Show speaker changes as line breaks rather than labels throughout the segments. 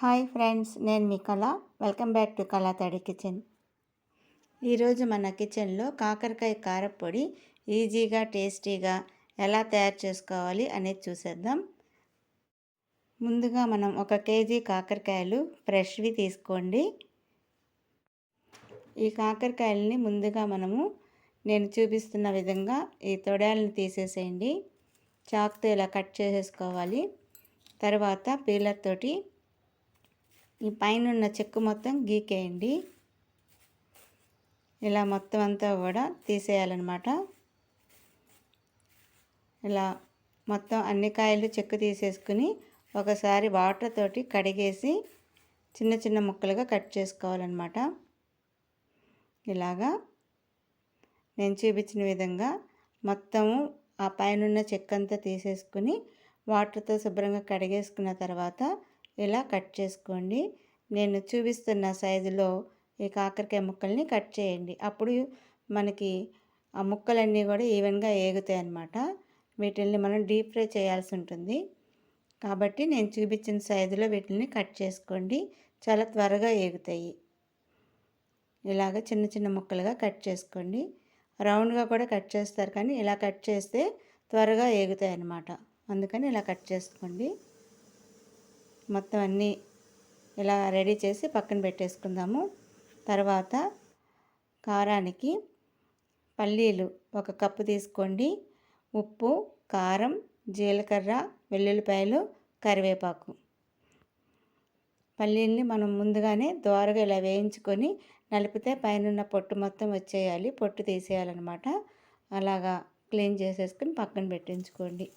Hi friends నేను మీ కళ. Welcome back to కళా తడి కిచెన్. ఈరోజు మన కిచెన్లో కాకరకాయ కారపొడి ఈజీగా టేస్టీగా ఎలా తయారు చేసుకోవాలి అనేది చూసేద్దాం. ముందుగా మనం ఒక కేజీ కాకరకాయలు ఫ్రెష్వి తీసుకోండి. ఈ కాకరకాయలని ముందుగా మనము నేను చూపిస్తున్న విధంగా ఈ తొడాలను తీసేసేయండి. చాక్తో ఇలా కట్ చేసేసుకోవాలి. తర్వాత పీలర్ తోటి ఈ పైన ఉన్న చెక్కు మొత్తం గీకేయండి. ఇలా మొత్తం అంతా కూడా తీసేయాలన్నమాట. ఇలా మొత్తం అన్ని కాయలు చెక్కు తీసేసుకుని ఒకసారి వాటర్ తోటి కడిగేసి చిన్న చిన్న ముక్కలుగా కట్ చేసుకోవాలన్నమాట. ఇలాగా నేను చూపించిన విధంగా మొత్తము ఆ పైన చెక్కంతా తీసేసుకుని వాటర్తో శుభ్రంగా కడిగేసుకున్న తర్వాత ఇలా కట్ చేసుకోండి. నేను చూపిస్తున్న సైజులో ఈ కాకరకాయ ముక్కల్ని కట్ చేయండి. అప్పుడు మనకి ఆ ముక్కలన్నీ కూడా ఈవెన్గా ఏగుతాయి అన్నమాట. వీటిల్ని మనం డీప్ ఫ్రై చేయాల్సి ఉంటుంది. కాబట్టి నేను చూపించిన సైజులో వీటిని కట్ చేసుకోండి. చాలా త్వరగా ఏగుతాయి. ఇలాగ చిన్న చిన్న ముక్కలుగా కట్ చేసుకోండి. రౌండ్గా కూడా కట్ చేస్తారు కానీ ఇలా కట్ చేస్తే త్వరగా ఏగుతాయి అన్నమాట. అందుకని ఇలా కట్ చేసుకోండి. మొత్తం అన్నీ ఇలా రెడీ చేసి పక్కన పెట్టేసుకుందాము. తర్వాత కారానికి పల్లీలు ఒక కప్పు తీసుకోండి. ఉప్పు కారం జీలకర్ర వెల్లుల్లిపాయలు కరివేపాకు. పల్లీల్ని మనం ముందుగానే దోరగా ఇలా వేయించుకొని నలిపితే పైన పొట్టు మొత్తం వచ్చేయాలి. పొట్టు తీసేయాలన్నమాట. అలాగా క్లీన్ చేసేసుకుని పక్కన పెట్టించుకోండి.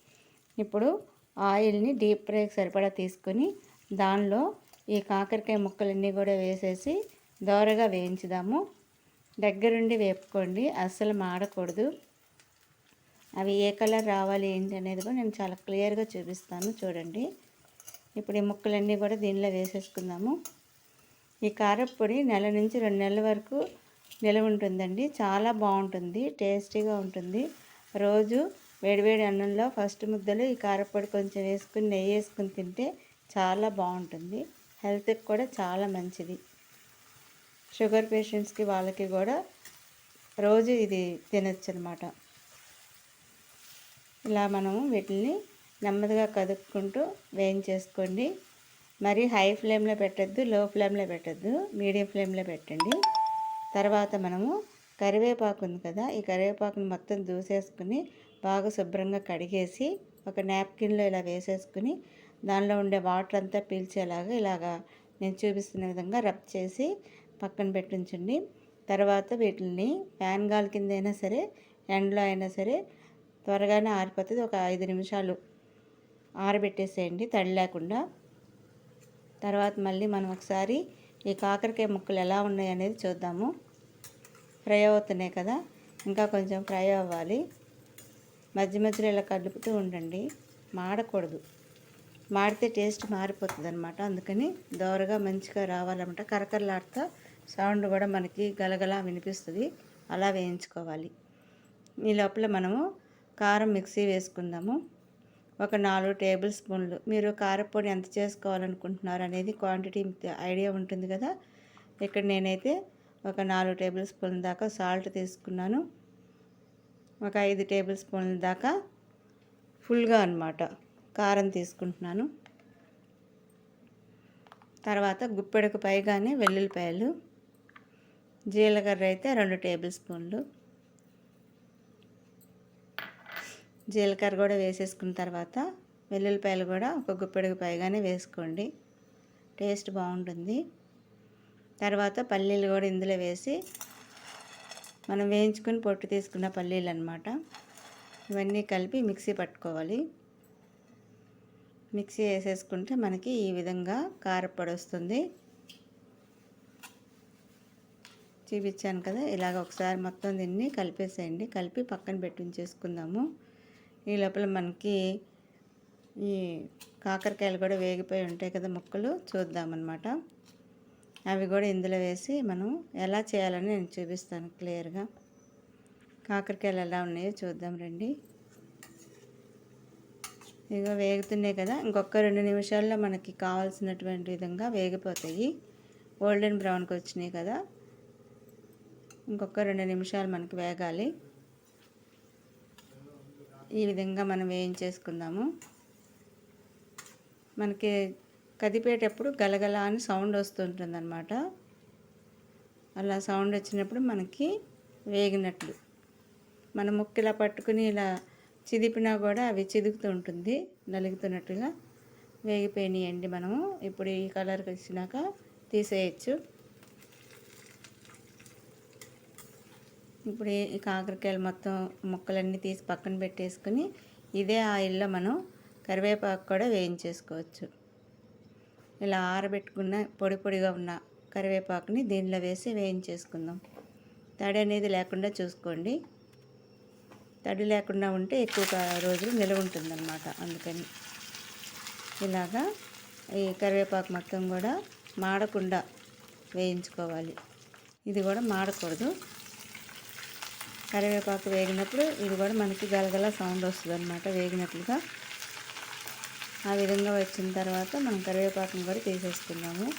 ఇప్పుడు ఆయిల్ని డీప్ ఫ్రైకి సరిపడా తీసుకొని దానిలో ఈ కాకరకాయ ముక్కలన్నీ కూడా వేసేసి దోరగా వేయించుదాము. దగ్గరుండి వేపుకోండి అస్సలు మాడకూడదు. అవి ఏ కలర్ రావాలి ఏంటి అనేది కూడా నేను చాలా క్లియర్గా చూపిస్తాను చూడండి. ఇప్పుడు ఈ ముక్కలన్నీ కూడా దీనిలో వేసేసుకుందాము. ఈ కారపొడి నెల నుంచి రెండు నెలల వరకు నిలవ ఉంటుందండి. చాలా బాగుంటుంది టేస్టీగా ఉంటుంది. రోజు వేడివేడి అన్నంలో ఫస్ట్ ముద్దలు ఈ కారపొడి కొంచెం వేసుకుని నెయ్యి వేసుకుని తింటే చాలా బాగుంటుంది. హెల్త్కి కూడా చాలా మంచిది. షుగర్ పేషెంట్స్కి వాళ్ళకి కూడా రోజు ఇది తినచ్చు అనమాట ఇలా మనము వీటిని నెమ్మదిగా కదుపుకుంటూ వేయించేసుకోండి. మరి హై ఫ్లేమ్లో పెట్టద్దు లో ఫ్లేమ్లో పెట్టద్దు మీడియం ఫ్లేమ్లో పెట్టండి. తర్వాత మనము కరివేపాకు ఉంది కదా ఈ కరివేపాకుని మొత్తం దూసేసుకుని బాగా శుభ్రంగా కడిగేసి ఒక నాప్కిన్లో ఇలా వేసేసుకుని దానిలో ఉండే వాటర్ అంతా పీల్చేలాగా ఇలాగా నేను చూపిస్తున్న విధంగా రబ్ చేసి పక్కన పెట్టించండి. తర్వాత వీటిని ఫ్యాన్ గాలి కింద అయినా సరే ఎండలో అయినా సరే త్వరగానే ఆరిపోతుంది. ఒక ఐదు నిమిషాలు ఆరబెట్టేసేయండి తడి లేకుండా. తర్వాత మళ్ళీ మనం ఒకసారి ఈ కాకరకాయ ముక్కలు ఎలా ఉన్నాయి అనేది చూద్దాము. ఫ్రై అవుతున్నాయి కదా ఇంకా కొంచెం ఫ్రై అవ్వాలి. మధ్య మధ్యలో ఇలా కలుపుతూ ఉండండి. మాడకూడదు. మాడితే టేస్ట్ మారిపోతుంది అనమాట అందుకని దోరగా మంచిగా రావాలన్నమాట. కరకరలాడుతా సౌండ్ కూడా మనకి గలగలా వినిపిస్తుంది. అలా వేయించుకోవాలి. ఈ లోపల మనము కారం మిక్సీ వేసుకుందాము. ఒక నాలుగు టేబుల్ స్పూన్లు. మీరు కారపొడి ఎంత చేసుకోవాలనుకుంటున్నారు అనేది క్వాంటిటీ ఐడియా ఉంటుంది కదా. ఇక్కడ నేనైతే ఒక నాలుగు టేబుల్ స్పూన్ దాకా సాల్ట్ తీసుకున్నాను. ఒక ఐదు టేబుల్ స్పూన్ల దాకా ఫుల్గా అనమాట కారం తీసుకుంటున్నాను. తర్వాత గుప్పెడకు పైగానే వెల్లుల్లిపాయలు జీలకర్ర అయితే రెండు టేబుల్ స్పూన్లు. జీలకర్ర కూడా వేసేసుకున్న తర్వాత వెల్లుల్లిపాయలు కూడా ఒక గుప్పెడకు పైగానే వేసుకోండి. టేస్ట్ బాగుంటుంది. తర్వాత పల్లీలు కూడా ఇందులో వేసి మనం వేయించుకుని పొట్టు తీసుకున్న పల్లీలు అనమాట ఇవన్నీ కలిపి మిక్సీ పట్టుకోవాలి. మిక్సీ వేసేసుకుంటే మనకి ఈ విధంగా కారపొడి వస్తుంది. చూపించాను కదా ఇలాగ ఒకసారి మొత్తం దీన్ని కలిపేసేయండి. కలిపి పక్కన పెట్టించేసుకుందాము ఈ లోపల మనకి ఈ కాకరకాయలు కూడా వేగిపోయి ఉంటాయి కదా ముక్కలు చూద్దామన్నమాట. అవి కూడా ఇందులో వేసి మనం ఎలా చేయాలని నేను చూపిస్తాను క్లియర్గా. కాకరకాయలు ఎలా ఉన్నాయో చూద్దాం రండి. ఇక వేగుతున్నాయి కదా ఇంకొక రెండు నిమిషాల్లో మనకి కావాల్సినటువంటి విధంగా వేగిపోతాయి. గోల్డెన్ బ్రౌన్కి వచ్చినాయి కదా ఇంకొక రెండు నిమిషాలు మనకి వేగాలి. ఈ విధంగా మనం వేయించేసుకుందాము. మనకి కదిపేటప్పుడు గలగల అని సౌండ్ వస్తుంటుంది అనమాట అలా సౌండ్ వచ్చినప్పుడు మనకి వేగినట్లు. మన ముక్కు ఇలా పట్టుకుని ఇలా చిదిపినా కూడా అవి చిదుగుతూ ఉంటుంది నలుగుతున్నట్టుగా వేగిపోయినాయండి మనము. ఇప్పుడు ఈ కలర్కి వచ్చినాక తీసేయచ్చు. ఇప్పుడు ఈ కాకరకాయలు మొత్తం ముక్కలన్నీ తీసి పక్కన పెట్టేసుకుని ఇదే ఆయిల్లో మనం కరివేపాకు కూడా వేయించేసుకోవచ్చు. ఇలా ఆరబెట్టుకున్న పొడి పొడిగా ఉన్న కరివేపాకుని దీనిలో వేసి వేయించేసుకుందాం. తడి అనేది లేకుండా చూసుకోండి. తడి లేకుండా ఉంటే ఎక్కువ రోజులు నిలవ ఉంటుందన్నమాట అందుకని. ఇలాగా ఈ కరివేపాకు మొత్తం కూడా మాడకుండా వేయించుకోవాలి. ఇది కూడా మాడకూడదు. కరివేపాకు వేగినప్పుడు ఇది కూడా మనకి గలగల సౌండ్ వస్తుంది అనమాట వేగినట్లుగా. ఆ విధంగా వచ్చిన తర్వాత మనం కరివేపాకును కూడా తీసేసుకుందాము.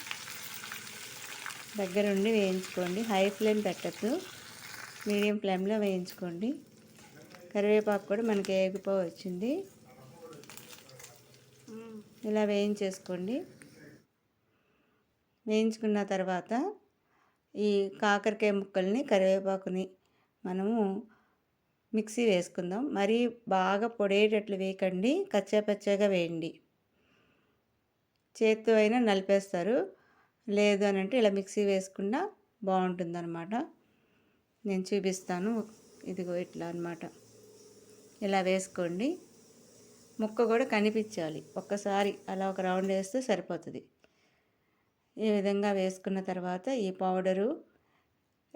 దగ్గరుండి వేయించుకోండి. హై ఫ్లేమ్ పెట్టద్దు. మీడియం ఫ్లేమ్లో వేయించుకోండి. కరివేపాకు కూడా మనకి ఏగిపో వచ్చింది. ఇలా వేయించేసుకోండి. వేయించుకున్న తర్వాత ఈ కాకరకాయ ముక్కల్ని కరివేపాకుని మనము మిక్సీ వేసుకుందాం. మరీ బాగా పొడేటట్లు వేయకండి. కచ్చాపచ్చాగా వేయండి. చేత్తో అయినా నలిపేస్తారు. లేదు అని అంటే ఇలా మిక్సీ వేసుకున్నా బాగుంటుందన్నమాట. నేను చూపిస్తాను. ఇదిగో ఇట్లా అనమాట ఇలా వేసుకోండి. ముక్క కూడా కనిపించాలి. ఒక్కసారి అలా ఒక రౌండ్ వేస్తే సరిపోతుంది. ఈ విధంగా వేసుకున్న తర్వాత ఈ పౌడరు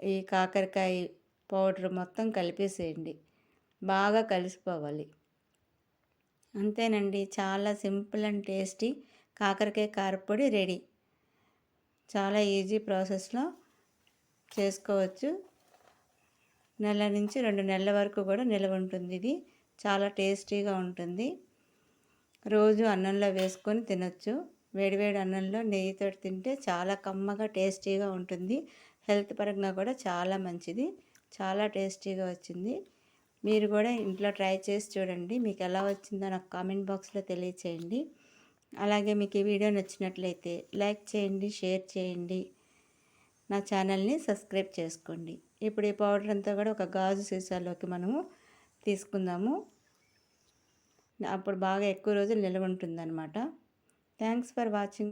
ఈ కాకరకాయ పౌడర్ మొత్తం కలిపేసేయండి. బాగా కలిసిపోవాలి. అంతేనండి. చాలా సింపుల్ అండ్ టేస్టీ కాకరకాయ కారపొడి రెడీ. చాలా ఈజీ ప్రాసెస్లో చేసుకోవచ్చు. నెల నుంచి రెండు నెలల వరకు కూడా నిల్వ ఉంటుంది ఇది. చాలా టేస్టీగా ఉంటుంది. రోజు అన్నంలో వేసుకొని తినొచ్చు. వేడివేడి అన్నంలో నెయ్యితో తింటే చాలా కమ్మగా టేస్టీగా ఉంటుంది. హెల్త్ పరంగా కూడా చాలా మంచిది. చాలా టేస్టీగా వచ్చింది. మీరు కూడా ఇంట్లో ట్రై చేసి చూడండి. మీకు ఎలా వచ్చిందో నాకు కామెంట్ బాక్స్లో తెలియచేయండి. అలాగే మీకు ఈ వీడియో నచ్చినట్లయితే లైక్ చేయండి షేర్ చేయండి. నా ఛానల్ని సబ్స్క్రైబ్ చేసుకోండి. ఇప్పుడు ఈ పౌడర్ అంతా కూడా ఒక గాజు సీసాలోకి మనము తీసుకుందాము. అప్పుడు బాగా ఎక్కువ రోజులు నిల్వ ఉంటుందన్నమాట. Thanks for watching.